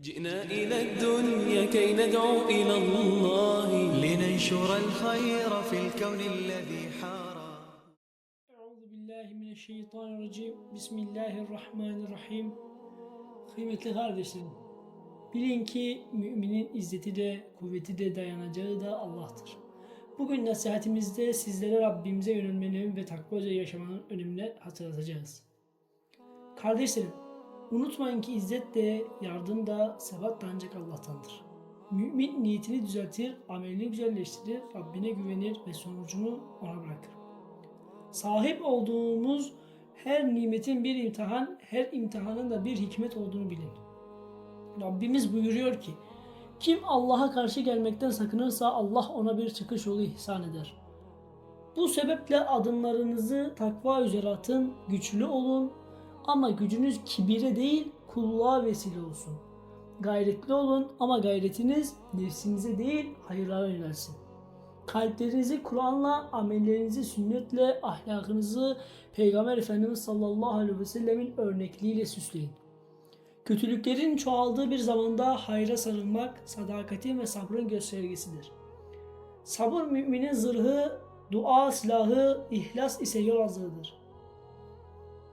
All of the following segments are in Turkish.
جئنا إلى الدنيا كي ندعو إلى الله لننشر الخير في الكون الذي حار Euzu billahi mineşşeytanirracim. Bismillahirrahmanirrahim. Kıymetli kardeşlerim, bilin ki müminin izzeti de kuvveti de dayanacağı da Allah'tır. Bugün nasihatimizde sizlere Rabbimize yönelmenin ve takvaca yaşamanın önemini hatırlatacağız. Kardeşlerim, unutmayın ki izzet de, yardım da, sebat da ancak Allah'tandır. Mümin niyetini düzeltir, amelini güzelleştirir, Rabbine güvenir ve sonucunu ona bırakır. Sahip olduğumuz her nimetin bir imtihan, her imtihanın da bir hikmet olduğunu bilin. Rabbimiz buyuruyor ki, kim Allah'a karşı gelmekten sakınırsa Allah ona bir çıkış yolu ihsan eder. Bu sebeple adımlarınızı takva üzere atın, güçlü olun ama gücünüz kibire değil kulluğa vesile olsun. Gayretli olun ama gayretiniz nefsinize değil hayırlara yönelsin. Kalplerinizi Kur'an'la, amellerinizi sünnetle, ahlakınızı Peygamber Efendimiz sallallahu aleyhi ve sellemin örnekliğiyle süsleyin. Kötülüklerin çoğaldığı bir zamanda hayra sarılmak, sadakatin ve sabrın göstergesidir. Sabır müminin zırhı, dua silahı, ihlas ise yol azığıdır.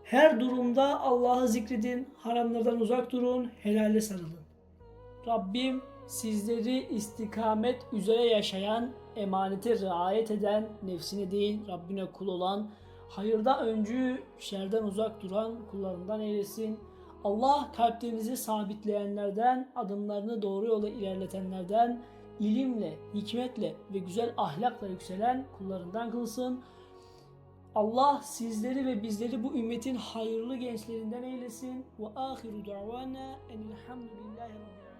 Her durumda Allah'ı zikredin, haramlardan uzak durun, helale sarılın. Rabbim sizleri istikamet üzere yaşayan, emanete riayet eden, nefsine değil Rabbine kul olan, hayırda öncü, şerden uzak duran kullarından eylesin. Allah kalplerinizi sabitleyenlerden, adımlarını doğru yola ilerletenlerden, ilimle, hikmetle ve güzel ahlakla yükselen kullarından kılsın. Allah sizleri ve bizleri bu ümmetin hayırlı gençlerinden eylesin. Ve ahiru davana enilhamdülillahi rabbil.